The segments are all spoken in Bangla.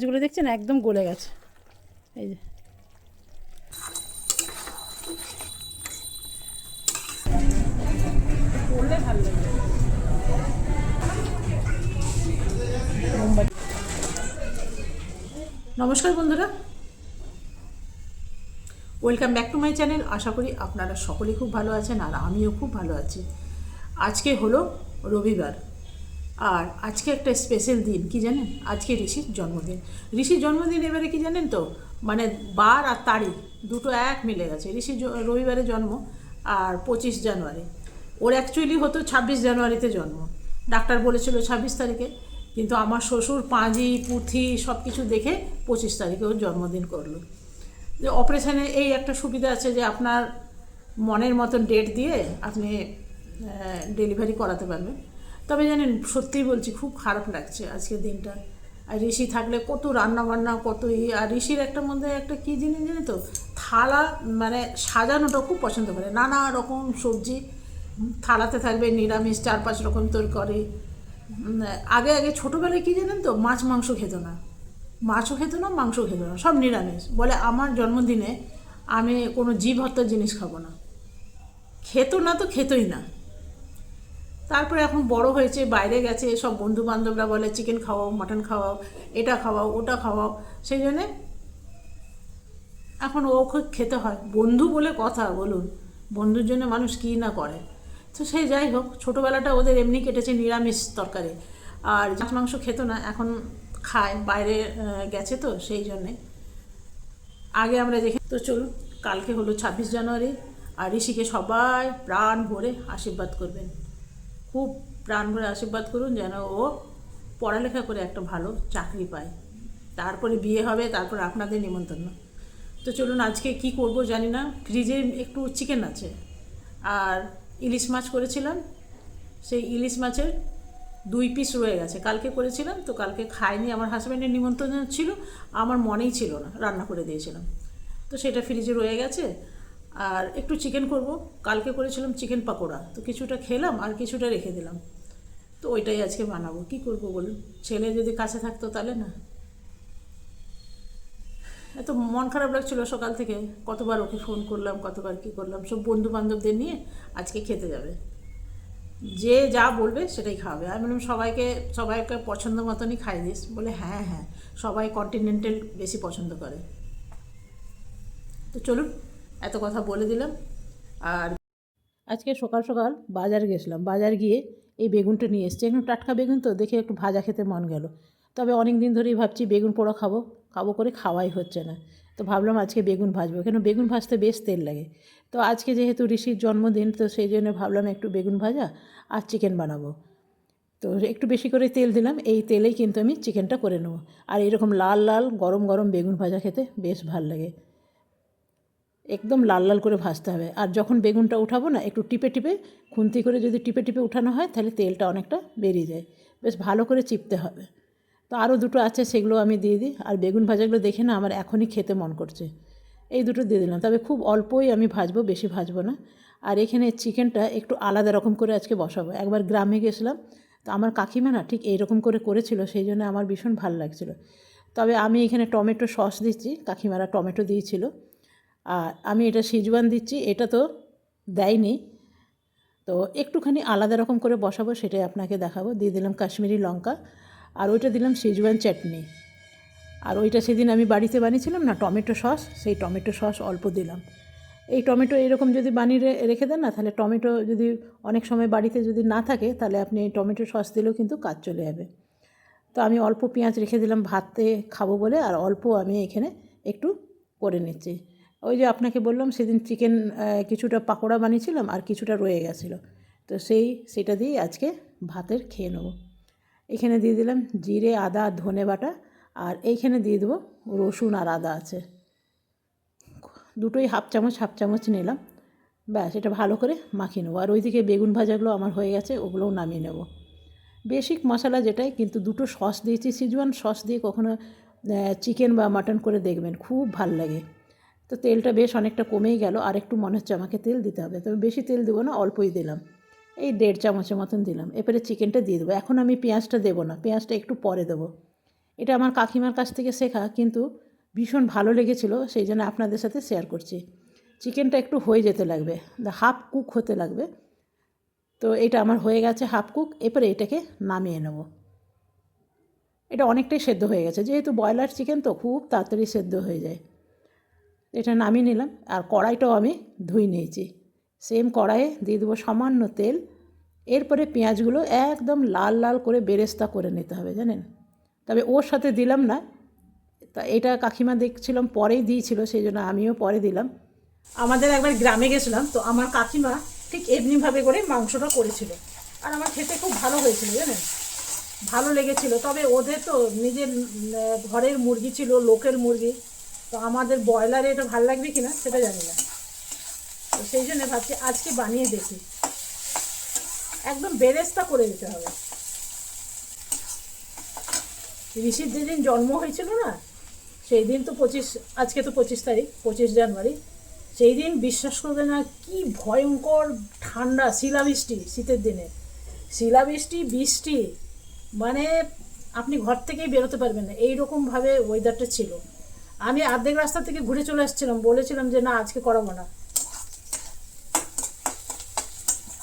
মাছগুলো দেখছেন? একদম গলে গেছে। এই যে। নমস্কার বন্ধুরা। Welcome back to my channel. আশা করি আপনারা সকলেই খুব ভালো আছেন আর আমিও খুব ভালো আছি। আজকে হলো রবিবার। আর আজকে একটা স্পেশাল দিন, কি জানেন? আজকে ঋষির জন্মদিন। ঋষির জন্মদিন এবারে কি জানেন তো? মানে বার আর তারিখ, দুটো এক মিলে গেছে। ঋষি রবিবারে জন্ম আর পঁচিশ জানুয়ারি। ওর অ্যাকচুয়ালি হতো ছাব্বিশ জানুয়ারিতে জন্ম। ডাক্তার বলেছিল ছাব্বিশ তারিখে। কিন্তু আমার শ্বশুর পাঁজি, পুঁথি সব কিছু দেখে পঁচিশ তারিখে ওর জন্মদিন করল। যে অপারেশানে এই একটা সুবিধা আছে যে আপনার মনের মতন ডেট দিয়ে আপনি ডেলিভারি করাতে পারবেন। তবে জানেন, সত্যিই বলছি, খুব খারাপ লাগছে আজকের দিনটা। আর ঋষি থাকলে কত রান্না বান্না কত ই, আর ঋষির একটা মধ্যে একটা কী জিনিস জানি তো? থালা মানে সাজানোটা খুব পছন্দ করে। নানা রকম সবজি, থালাতে থাকবে, নিরামিষ চার পাঁচ রকম তরকারি। আগে আগে ছোটোবেলায় কী জানেন তো? মাছ, মাংস খেত না। মাছও খেত না মাংস খেত না, সব নিরামিষ। বলে আমার জন্মদিনে আমি কোনো জীব হত্যার জিনিস খাব না। খেত না তো খেতই না। তারপরে এখন বড় হয়েছে, বাইরে গেছে, সব বন্ধু বান্ধবরা বলে চিকেন খাওয়াও মাটন খাওয়াও, এটা খাওয়াও, ওটা খাওয়াও। সেই জন্যে এখন ওকে খেতে হয়। বন্ধু বলে কথা, বলুন। বন্ধুর জন্য মানুষ কী না করে? তো সেই যাই হোক, ছোটোবেলাটা ওদের এমনি কেটেছে নিরামিষ তরকারি। আর মাছ মাংস খেত না, এখন খায়, বাইরে গেছে তো সেই জন্যে। আগে আমরা দেখে, তো চলুন, কালকে হলো ছাব্বিশ জানুয়ারি, আর ঋষিকে সবাই প্রাণ ভরে আশীর্বাদ করবেন। খুব প্রাণ ভরে আশীর্বাদ করুন যেন ও পড়ালেখা করে একটা ভালো চাকরি পায়। তারপরে বিয়ে হবে, তারপর আপনাদের নিমন্ত্রণ। তো চলুন আজকে কি করব জানি না, ফ্রিজে একটু চিকেন আছে। আর ইলিশ মাছ করেছিলাম, সেই ইলিশ মাছের দুই পিস রয়ে গেছে। কালকে করেছিলাম, তো কালকে খাইনি, আমার হাজব্যান্ডের নিমন্ত্রণ ছিল, আমার মনেই ছিল না, রান্না করে দিয়েছিলাম। তো সেটা ফ্রিজে রয়ে গেছে আর একটু চিকেন করব। কালকে করেছিলাম চিকেন পাকোড়া। তো কিছুটা খেলাম আর কিছুটা রেখে দিলাম। তো ওইটাই আজকে বানাবো। কি করব বলুন? ছেলে যদি কাছে থাকতো তাহলে না। এত মন খারাপ লাগছিল সকাল থেকে। কতবার ওকে ফোন করলাম, কতবার কি করলাম, সব বন্ধু বান্ধবদের নিয়ে আজকে খেতে যাবে। যে যা বলবে সেটাই খাওয়াবে আমি বললাম, সবাইকে সবাইকে পছন্দ মতনই খাই দিস। বলে হ্যাঁ হ্যাঁ সবাই কন্টিনেন্টাল বেশি পছন্দ করে। তো চলুন। এত কথা বলে দিলাম। আর আজকে সকাল সকাল বাজার গেছিলাম। বাজার গিয়ে এই বেগুনটা নিয়ে এসেছি। একদম টাটকা বেগুন তো, দেখে একটু ভাজা খেতে মন গেল। তবে অনেক দিন ধরেই ভাবছি বেগুন পোড়া খাব। খাব করে খাওয়াই হচ্ছে না। তো ভাবলাম আজকে বেগুন ভাজবো। কেন বেগুন ভাজতে বেশ তেল লাগে। তো আজকে যেহেতু ঋষির জন্মদিন, তো সেই জন্য ভাবলাম একটু বেগুন ভাজা আর চিকেন বানাবো। তো একটু বেশি করে তেল দিলাম। এই তেলেই কিন্তু আমি চিকেনটা করে নেব। আর এরকম লাল লাল, গরম গরম বেগুন ভাজা খেতে বেশ ভালো লাগে। একদম লাল লাল করে ভাজতে হবে। আর যখন বেগুনটা উঠাবো না, একটু টিপে টিপে খুন্তি করে যদি টিপে টিপে উঠানো হয়, তাহলে তেলটা অনেকটা বেরিয়ে যায়। বেশ ভালো করে চিপতে হবে। তো আরও দুটো আছে, সেগুলো আমি দিয়ে দিই। আর বেগুন ভাজাগুলো দেখে না, আমার এখনই খেতে মন করছে। এই দুটো দিয়ে দিলাম। তবে খুব অল্পই আমি ভাজবো, বেশি ভাজবো না। আর এখানে চিকেনটা একটু আলাদা রকম করে আজকে বসাবো। একবার গ্রামে গেছিলাম, তো আমার কাকিমা না ঠিক এইরকম করে করেছিল, সেই জন্য আমার ভীষণ ভালো লাগছিল। তবে আমি এখানে টমেটো সস দিচ্ছি, কাকিমারা টমেটো দিয়েছিল। আর আমি এটা সিজওয়ান দিচ্ছি, এটা তো দেয়নি। তো একটুখানি আলাদা রকম করে বসাবো, সেটাই আপনাকে দেখাবো। দিয়ে দিলাম কাশ্মীরি লঙ্কা, আর ওইটা দিলাম সিজওয়ান চাটনি। আর ওইটা সেদিন আমি বাড়িতে বানিয়েছিলাম না, টমেটো সস, সেই টমেটো সস অল্প দিলাম। এই টমেটো এরকম যদি বানিয়ে রেখে দেন না, তাহলে টমেটো যদি অনেক সময় বাড়িতে যদি না থাকে, তাহলে আপনি টমেটো সস দিলেও কিন্তু কাজ চলে যাবে। তো আমি অল্প পেঁয়াজ রেখে দিলাম ভাতে খাব বলে, আর অল্প আমি এখানে একটু করে নিচ্ছি। ওই যে আপনাকে বললাম, সেদিন চিকেন কিছুটা পাকোড়া বানিয়েছিলাম আর কিছুটা রয়ে গেছিল। তো সেই, সেটা দিয়ে আজকে ভাতের খেয়ে নেব। এখানে দিয়ে দিলাম জিরে, আদা আর ধনে বাটা আর এইখানে দিয়ে দেবো রসুন আর আদা আছে। দুটোই হাফ চামচ হাফ চামচ নিলাম। ব্যাস, এটা ভালো করে মাখিয়ে নেব। আর ওইদিকে বেগুন ভাজাগুলো আমার হয়ে গেছে, ওগুলোও নামিয়ে নেব। বেসিক মশলা যেটাই, কিন্তু দুটো সস দিয়েছি সিজওয়ান সস দিয়ে কখনো চিকেন বা মাটন করে দেখবেন, খুব ভালো লাগে। তো তেলটা বেশ অনেকটা কমেই গেল, আর একটু মনে হচ্ছে আমাকে তেল দিতে হবে। তবে বেশি তেল দেবো না, অল্পই দিলাম। এই দেড় চামচের মতন দিলাম। এরপরে চিকেনটা দিয়ে দেবো। এখন আমি পেঁয়াজটা দেবো না, পেঁয়াজটা একটু পরে দেবো। এটা আমার কাকিমার কাছ থেকে শেখা, কিন্তু ভীষণ ভালো লেগেছিল, সেই জন্য আপনাদের সাথে শেয়ার করছি। চিকেনটা একটু হয়ে যেতে লাগবে দা হাফ কুক হতে লাগবে। তো এটা আমার হয়ে গেছে হাফ কুক এরপরে এটাকে নামিয়ে নেব। এটা অনেকটাই সেদ্ধ হয়ে গেছে। যেহেতু ব্রয়লার চিকেন, তো খুব তাড়াতাড়ি সেদ্ধ হয়ে যায়। এটা নামিয়ে নিলাম আর কড়াইটাও আমি ধুয়ে নিয়েছি। সেম কড়াইয়ে দিয়ে দেবো সামান্য তেল। এরপরে পেঁয়াজগুলো একদম লাল লাল করে বেরেস্তা করে নিতে হবে, জানেন? তবে ওর সাথে দিলাম না। তা এটা কাকিমা দেখছিলাম পরেই দিয়েছিল, সেই জন্য আমিও পরে দিলাম। আমাদের একবার গ্রামে গেছিলাম, তো আমার কাকিমা ঠিক এমনিভাবে করে মাংসটা করেছিল। আর আমার খেতে খুব ভালো হয়েছিল, জানেন? ভালো লেগেছিল। তবে ওদের তো নিজের ঘরের মুরগি ছিল, লোকের মুরগি। তো আমাদের ব্রয়লারে এটা ভালো লাগবে কিনা সেটা জানি না। তো সেই জন্য ভাবছি আজকে বানিয়ে দেখি। একদম বেরেস্তা করে দিতে হবে। ঋষির যেদিন জন্ম হয়েছিল না, সেই দিন তো পঁচিশ, আজকে তো পঁচিশ তারিখ, পঁচিশ জানুয়ারি, সেই দিন বিশ্বাস করবে না কি ভয়ঙ্কর ঠান্ডা, শিলাবৃষ্টি শীতের দিনে। শিলাবৃষ্টি, বৃষ্টি মানে আপনি ঘর থেকেই বেরোতে পারবেন না। এইরকমভাবে ওয়েদারটা ছিল। আমি অর্ধেক রাস্তা থেকে ঘুরে চলে আসছিলাম, বলেছিলাম যে না, আজকে করাবো না।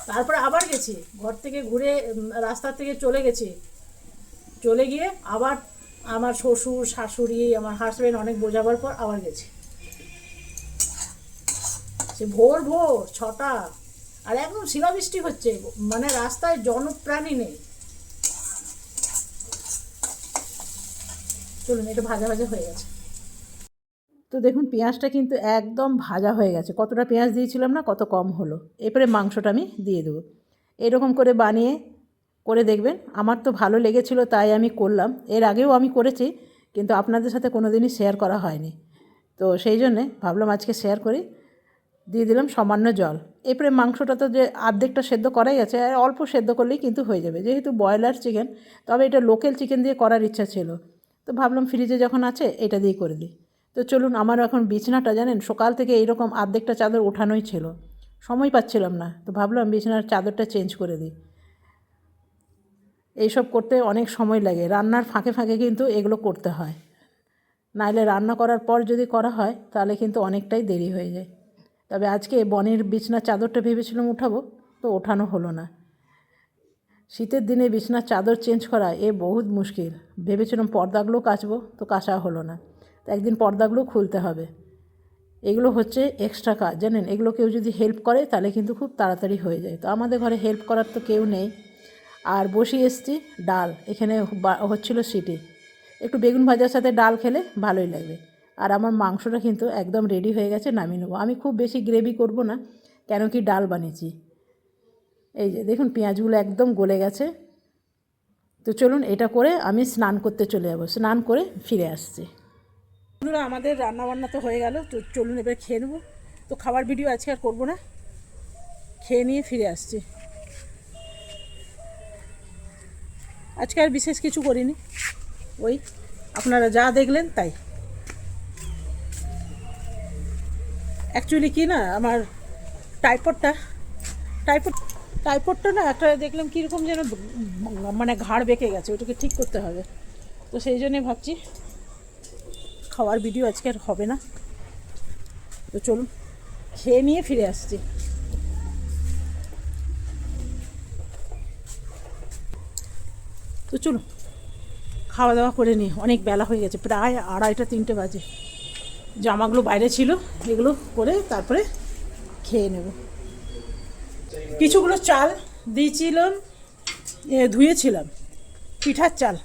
তারপরে আবার গেছি, ঘর থেকে ঘুরে রাস্তা থেকে চলে গেছি। চলে গিয়ে আবার আমার শ্বশুর, শাশুড়ি, আমার হাজব্যান্ড অনেক বোঝাবার পর আবার গেছি। সে ভোর ভোর, ছটা, আর একদম শিলাবৃষ্টি হচ্ছে মানে রাস্তায় জনপ্রাণী নেই। চলুন, এটা ভাজা ভাজা হয়ে গেছে। তো দেখুন, পেঁয়াজটা কিন্তু একদম ভাজা হয়ে গেছে। কতটা পেঁয়াজ দিয়েছিলাম না, কত কম হলো। এরপরে মাংসটা আমি দিয়ে দেবো। এরকম করে বানিয়ে করে দেখবেন। আমার তো ভালো লেগেছিল, তাই আমি করলাম। এর আগেও আমি করেছি, কিন্তু আপনাদের সাথে কোনো দিনই শেয়ার করা হয়নি। তো সেই জন্যে ভাবলাম আজকে শেয়ার করি। দিয়ে দিলাম সামান্য জল। এরপরে মাংসটা তো যে আর্ধেকটা সেদ্ধ করাই আছে, আর অল্প সেদ্ধ করলেই কিন্তু হয়ে যাবে। যেহেতু ব্রয়লার চিকেন তবে এটা লোকাল চিকেন দিয়ে করার ইচ্ছা ছিল। তো ভাবলাম ফ্রিজে যখন আছে, এটা দিয়ে করে দিই। তো চলুন আমার এখন বিছনাটা, জানেন? সকাল থেকে এইরকম আর্ধেকটা চাদর ওঠানোই ছিল। সময় পাচ্ছিলাম না, তো ভাবলাম বিছানার চাদরটা চেঞ্জ করে দিই। এইসব করতে অনেক সময় লাগে, রান্নার ফাঁকে ফাঁকে কিন্তু এগুলো করতে হয়। নাহলে রান্না করার পর যদি করা হয়, তাহলে কিন্তু অনেকটাই দেরি হয়ে যায়। তবে আজকে বনের বিছনার চাদরটা ভেবেছিলাম উঠাবো, তো ওঠানো হলো না। শীতের দিনে বিছনার চাদর চেঞ্জ করা এ বহুত মুশকিল। ভেবেছিলাম পর্দাগুলো কাচবো, তো কাচা হলো না। তো একদিন পর্দাগুলো খুলতে হবে। এগুলো হচ্ছে এক্সট্রা কাজ, জানেন? এগুলো কেউ যদি হেল্প করে, তাহলে কিন্তু খুব তাড়াতাড়ি হয়ে যায়। তো আমাদের ঘরে হেল্প করার তো কেউ নেই। আর বসিয়ে এসছি, ডাল। এখানে হচ্ছিল সিটি। একটু বেগুন ভাজার সাথে ডাল খেলে ভালোই লাগবে। আর আমার মাংসটা কিন্তু একদম রেডি হয়ে গেছে, নামিয়ে নেব। আমি খুব বেশি গ্রেভি করব না, কেন কি ডাল বানিয়েছি। এই যে, দেখুন, পেঁয়াজগুলো একদম গলে গেছে। তো চলুন, এটা করে আমি স্নান করতে চলে যাব। স্নান করে ফিরে আসছি। বন্ধুরা, আমাদের রান্না বান্না তো হয়ে গেল, তো চলুন এবার খেয়ে নেব। তো খাবার ভিডিও আজকে আর করব না, খেয়ে নিয়ে ফিরে আসছি। আজকে আর বিশেষ কিছু করিনি, ওই আপনারা যা দেখলেন তাই। অ্যাকচুয়ালি কি না, আমার টাইপডটা টাইপড টাইপডটা না একটা দেখলাম কীরকম যেন মানে ঘাড় বেঁকে গেছে, ওটাকে ঠিক করতে হবে। তো সেই জন্যে ভাবছি খাওয়ার ভিডিও আজকে আর হবে না। তো চলুন, খেয়ে নিয়ে ফিরে আসছি। তো চলুন খাওয়া দাওয়া করে নিই। অনেক বেলা হয়ে গেছে, প্রায় আড়াইটা, তিনটে বাজে। জামাগুলো বাইরে ছিল, এগুলো করে তারপরে খেয়ে নেব। কিছুগুলো চাল দিয়েছিলাম ধুয়েছিলাম। পিঠার চাল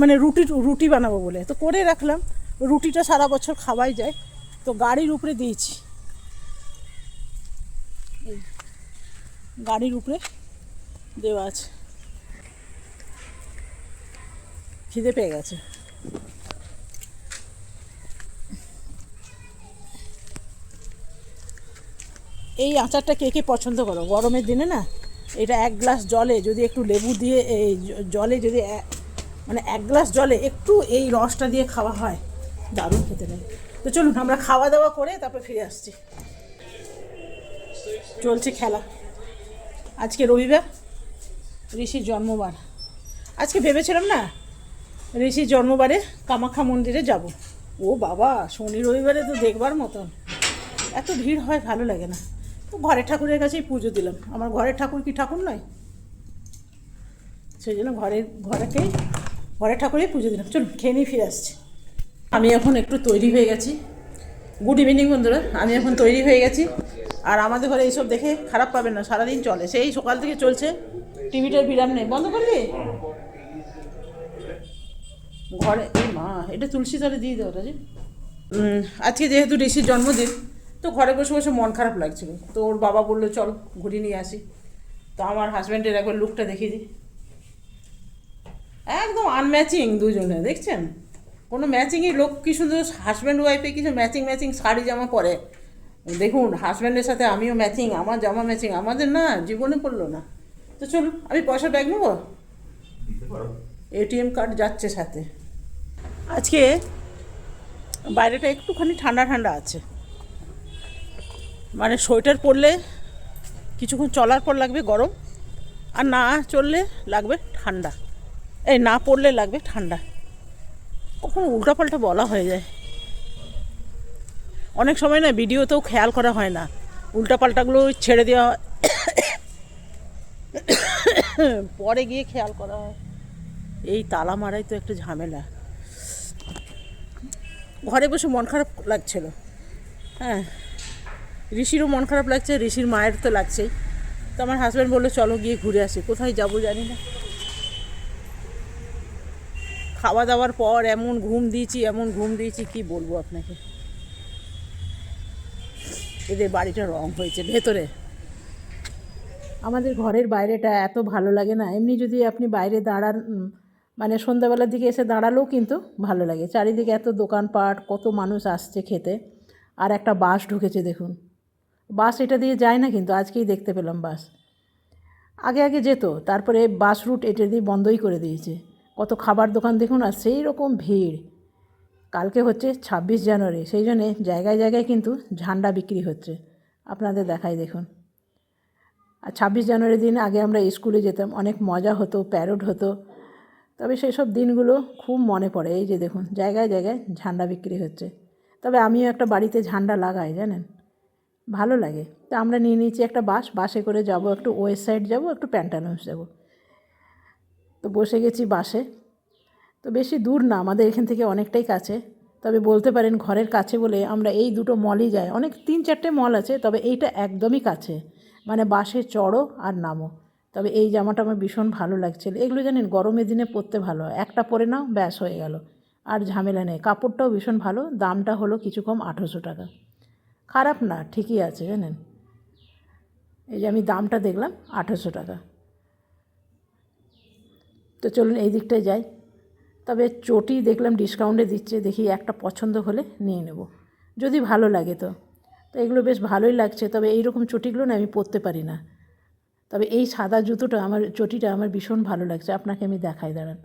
মানে রুটি রুটি বানাবো বলে। তো করে রাখলাম। রুটিটা সারা বছর খাওয়াই যায়। তো গাড়ির উপরে দিয়েছি। গাড়ির উপরে দেওয়া আছে। খিদে পেয়ে গেছে। এই আচারটা কে কে পছন্দ করো? গরমের দিনে না, এটা এক গ্লাস জলে যদি একটু লেবু দিয়ে, এই জলে যদি মানে এক গ্লাস জলে একটু এই রসটা দিয়ে খাওয়া হয়। দারুণ খেতে লাগে। তো চলুন, আমরা খাওয়া দাওয়া করে তারপর ফিরে আসছি। চলছে খেলা। আজকে রবিবার, ঋষির জন্মবার। আজকে ভেবেছিলাম না, ঋষির জন্মবারে কামাখ্যা মন্দিরে যাব। ও বাবা, শনি রবিবারে তো দেখবার মতন। এত ভিড় হয়, ভালো লাগে না। তো ঘরের ঠাকুরের কাছেই পুজো দিলাম। আমার ঘরের ঠাকুর কি ঠাকুর নয়? সেই জন্য ঘরের, ঘরেকেই, ঘরের ঠাকুরেই পুজো দিলাম। চলুন, খেয়ে নিয়ে ফিরে আসছি। আমি এখন একটু তৈরি হয়ে গেছি। গুড ইভিনিং বন্ধুরা, আমি এখন তৈরি হয়ে গেছি। আর আমাদের ঘরে এইসব দেখে খারাপ পাবেন না, সারাদিন চলে। সেই সকাল থেকে চলছে টিভিটার বিরাম নেই। বন্ধ করবি ঘরে মা, এটা তুলসী তলে দিয়ে দেওয়া যে আজকে যেহেতু ঋষির জন্মদিন, তো ঘরে বসে বসে মন খারাপ লাগছিল। তো ওর বাবা বলল, চল ঘুরিয়ে নিয়ে আসি। তো আমার হাজব্যান্ডের একবার লুকটা দেখিয়ে দিই। একদম আনম্যাচিং দুজনে, দেখছেন? কোনো ম্যাচিংই লোক কি সুন্দর হাজব্যান্ড ওয়াইফে কিছু ম্যাচিং ম্যাচিং শাড়ি জামা পরে? দেখুন হাজব্যান্ডের সাথে আমিও ম্যাচিং আমার জামা ম্যাচিং আমাদের না জীবনে পড়ল না। তো চলুন আমি পয়সা ব্যাগ নেব? এটিএম কার্ড যাচ্ছে সাথে। আজকে বাইরেটা একটুখানি ঠান্ডা ঠান্ডা আছে। মানে সোয়েটার পরলে কিছুক্ষণ চলার পর লাগবে গরম আর না চললে লাগবে ঠান্ডা। এই না পড়লে লাগবে ঠান্ডা। কখন উল্টাপাল্টা বলা হয়ে যায়। অনেক সময় না ভিডিওতেও খেয়াল করা হয় না। উল্টাপাল্টাগুলো ছেড়ে দেওয়া হয় পরে গিয়ে খেয়াল করা হয়। এই তালা মারাই তো একটু ঝামেলা। ঘরে বসে মন খারাপ লাগছিল। হ্যাঁ ঋষিরও মন খারাপ লাগছে, ঋষির মায়ের তো লাগছেই। তো আমার হাজব্যান্ড বলল, চলো গিয়ে ঘুরে আসি। কোথায় যাব জানি না। খাওয়া দাওয়ার পর এমন ঘুম দিয়েছি, এমন ঘুম দিয়েছি, কি বলব আপনাকে? এদের বাড়িটা রং হয়েছে, ভেতরে। আমাদের ঘরের বাইরেটা এত ভালো লাগে না। এমনি যদি আপনি বাইরে দাঁড়ান মানে সন্ধ্যাবেলার দিকে এসে দাঁড়ালেও কিন্তু ভালো লাগে। চারিদিকে এত দোকানপাট, কত মানুষ আসছে খেতে। আর একটা বাস ঢুকেছে, দেখুন। বাস এটা দিয়ে যায় না কিন্তু, আজকেই দেখতে পেলাম বাস। আগে আগে যেত, তারপরে বাস রুট এটা দিয়ে বন্ধই করে দিয়েছে। কত খাবার দোকান দেখুন আর সেই রকম ভিড়। কালকে হচ্ছে ছাব্বিশ জানুয়ারি, সেই জন্যে জায়গায় জায়গায় কিন্তু ঝান্ডা বিক্রি হচ্ছে। আপনাদের দেখাই দেখুন। আর ছাব্বিশ জানুয়ারির দিন আগে আমরা স্কুলে যেতাম, অনেক মজা হতো প্যারোড হতো। তবে সেই সব দিনগুলো খুব মনে পড়ে, এই যে দেখুন, জায়গায় জায়গায় ঝান্ডা বিক্রি হচ্ছে। তবে আমিও একটা বাড়িতে ঝান্ডা লাগাই, জানেন? ভালো লাগে। তো আমরা নিয়ে নিয়েছি একটা বাস বাসে করে যাব, একটু ওয়েস্ট সাইড যাব, একটু প্যান্টালুন্স যাব। তো বসে গেছি বাসে। তো বেশি দূর না, আমাদের এখান থেকে অনেকটাই কাছে। তবে বলতে পারেন ঘরের কাছে বলে আমরা এই দুটো মলই যাই। অনেক, তিন চারটে মল আছে, তবে এইটা একদমই কাছে। মানে বাসে চড়ো আর নামো। তবে এই জামাটা আমার ভীষণ ভালো লাগছিল এগুলো জানেন, গরমের দিনে পরতে ভালো একটা পরে নাও, ব্যাস হয়ে গেল। আর ঝামেলা নেই। কাপড়টাও ভীষণ ভালো, দামটা হলো কিছু কম আঠেরোশো টাকা। খারাপ না, ঠিকই আছে, জানেন? এই যে আমি দামটা দেখলাম, আঠেরোশো টাকা। তো চলুন এই দিকটায় যাই। তবে চটি দেখলাম ডিসকাউন্টে দিচ্ছে, দেখি একটা পছন্দ হলে নিয়ে নেব। যদি ভালো লাগে তো। তো এগুলো বেশ ভালোই লাগছে, তবে এই রকম চটিগুলো না আমি পরতে পারি না। তবে এই সাদা জুতোটা আমার, চটিটা আমার ভীষণ ভালো লাগছে। আপনাকে আমি দেখাই, দাঁড়ান।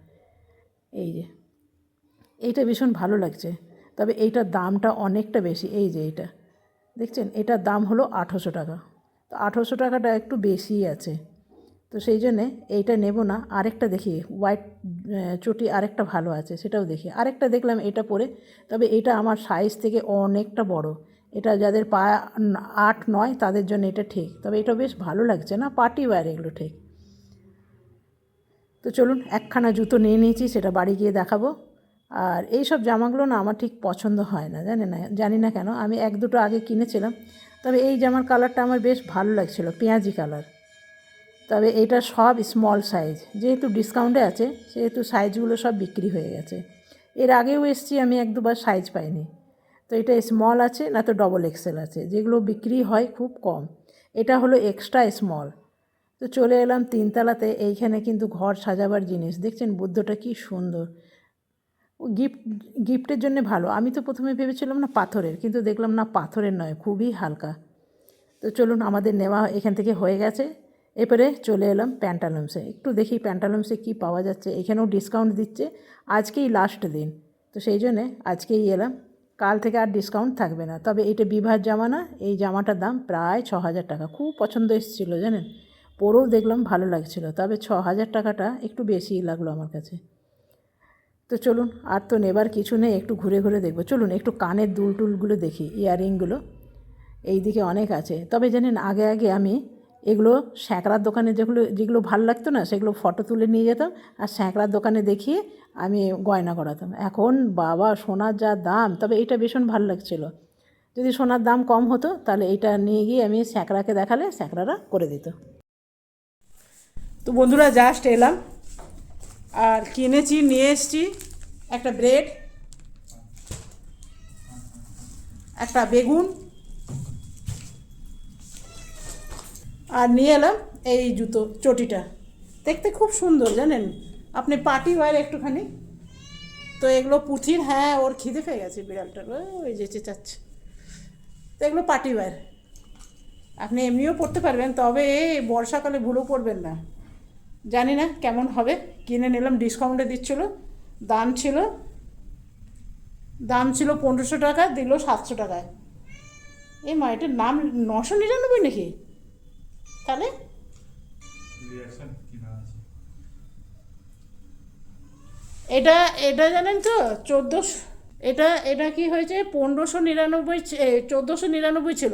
এই যে। এইটা ভীষণ ভালো লাগছে। তবে এইটার দামটা অনেকটা বেশি। এই যে এইটা। দেখছেন? এটার দাম হলো আঠেরোশো টাকা। তো আঠেরোশো টাকাটা একটু বেশিই আছে। তো সেই জন্যে এইটা নেব না। আরেকটা দেখি হোয়াইট চটি আরেকটা ভালো আছে, সেটাও দেখি। আরেকটা দেখলাম এটা পরে, তবে এটা আমার সাইজ থেকে অনেকটা বড়। এটা যাদের পা আট নয়, তাদের জন্য এটা ঠিক। তবে এটা বেশ ভালো লাগছে না? পার্টি ওয়্যার এগুলো ঠিক। তো চলুন, একখানা জুতো নিয়ে নিয়েছি, সেটা বাড়ি গিয়ে দেখাবো। আর এই সব জামাগুলো না আমার ঠিক পছন্দ হয় না জানি না? জানি না কেন, আমি এক দুটো আগে কিনেছিলাম। তবে এই জামার কালারটা আমার বেশ ভালো লাগছিল, পেঁয়াজি কালার তবে এটা সব স্মল সাইজ যেহেতু ডিসকাউন্টে আছে, সেহেতু সাইজগুলো সব বিক্রি হয়ে গেছে। এর আগেও এসছি, আমি এক দুবার সাইজ পাইনি। তো এটা স্মল আছে, না তো ডবল এক্সেল আছে। যেগুলো বিক্রি হয় খুব কম। এটা হলো এক্সট্রা স্মল তো চলে এলাম তিনতলাতে, এইখানে কিন্তু ঘর সাজাবার জিনিস। দেখছেন বুদ্ধটা কি সুন্দর। ও গিফট গিফটের জন্য ভালো। আমি তো প্রথমে ভেবেছিলাম না পাথরের, কিন্তু দেখলাম না পাথরের নয়, খুবই হালকা। তো চলুন আমাদের নেওয়া এখান থেকে হয়ে গেছে। এরপরে চলে এলাম প্যান্টালুমসে। একটু দেখি প্যান্টালুমসে কি পাওয়া যাচ্ছে। এখানেও ডিসকাউন্ট দিচ্ছে। আজকেই লাস্ট দিন। তো সেই জন্যে আজকেই এলাম। কাল থেকে আর ডিসকাউন্ট থাকবে না। তবে এটা বিবাহ জামা না, এই জামাটার দাম প্রায় ছ হাজার টাকা। খুব পছন্দ এসেছিল, জানেন? পরেও দেখলাম ভালো লাগছিল। তবে ছ হাজার টাকাটা একটু বেশিই লাগল আমার কাছে। তো চলুন, আর তো নেবার কিছু নেই। একটু ঘুরে ঘুরে দেখব। চলুন, একটু কানের দুল টুলগুলো দেখি, ইয়াররিংগুলো। এই দিকে অনেক আছে। তবে জানেন, আগে আগে আমি এগুলো স্যাঁকড়ার দোকানে যেগুলো যেগুলো ভালো লাগতো না, সেগুলো ফটো তুলে নিয়ে যেতাম আর স্যাঁকড়ার দোকানে দেখিয়ে আমি গয়না করাতাম এখন বাবা, সোনার যা দাম, তবে এটা ভীষণ ভালো লাগছিল। যদি সোনার দাম কম হতো, তাহলে এইটা নিয়ে গিয়ে আমি স্যাঁকড়াকে দেখালে স্যাঁকড়ারা করে দিত। তো বন্ধুরা জাস্ট এলাম। আর কিনেছি, নিয়ে এসছি একটা ব্রেড একটা বেগুন আর নিয়ে এলাম এই জুতো, চটিটা। দেখতে খুব সুন্দর, জানেন? আপনি পার্টি ওয়ার একটুখানি। তো এগুলো পুঁথির হ্যাঁ ওর খিদে পেয়ে গেছে বিড়ালটার। ওই যে চেঁচাচ্ছে। তো এগুলো পার্টি ওয়ার। আপনি এমনিও পড়তে পারবেন, তবে বর্ষাকালে ভুলো পড়বেন না। জানি না কেমন হবে। কিনে নিলাম ডিসকাউন্টে দিচ্ছিল। দাম ছিল দাম ছিল পনেরোশো টাকা, দিল সাতশো টাকায়। এই মা, এটার নাম নশো নিরানব্বই নাকি? তাহলে? এটা এটা জানেন তো চোদ্দোশো এটা এটা কি হয়েছে? পনেরোশো নিরানব্বই চোদ্দোশো নিরানব্বই ছিল।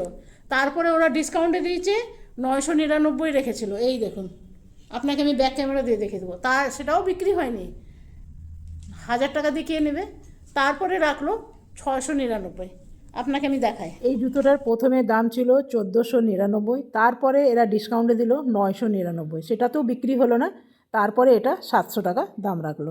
তারপরে ওরা ডিসকাউন্টে দিয়েছে নয়শো নিরানব্বই রেখেছিল। এই দেখুন আপনাকে আমি ব্যাক ক্যামেরা দিয়ে দেখে দেবো। তার সেটাও বিক্রি হয়নি। হাজার টাকা দিয়ে কে নেবে? তারপরে রাখল ছয়শো নিরানব্বই। আপনাকে আমি দেখাই। এই জুতোটার প্রথমে দাম ছিল চোদ্দোশো নিরানব্বই, তারপরে এরা ডিসকাউন্টে দিল নয়শো নিরানব্বই। সেটাতেও বিক্রি হলো না, তারপরে এটা সাতশো টাকা দাম রাখল।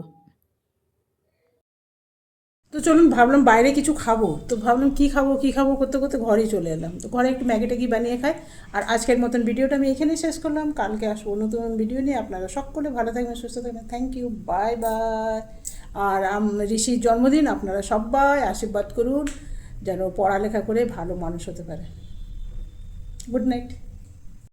তো চলুন ভাবলাম বাইরে কিছু খাব। তো ভাবলাম কী খাব কী খাব করতে করতে ঘরেই চলে এলাম। তো ঘরে একটু ম্যাগি ট্যাগি বানিয়ে খাই। আর আজকের মতন ভিডিওটা আমি এখানেই শেষ করলাম। কালকে আসব নতুন ভিডিও নিয়ে। আপনারা সকলে ভালো থাকবেন, সুস্থ থাকবেন। থ্যাংক ইউ বাই বাই আর ঋষির জন্মদিন আপনারা সবাই আশীর্বাদ করুন। যেন পড়ালেখা করে ভালো মানুষ হতে পারে। Good night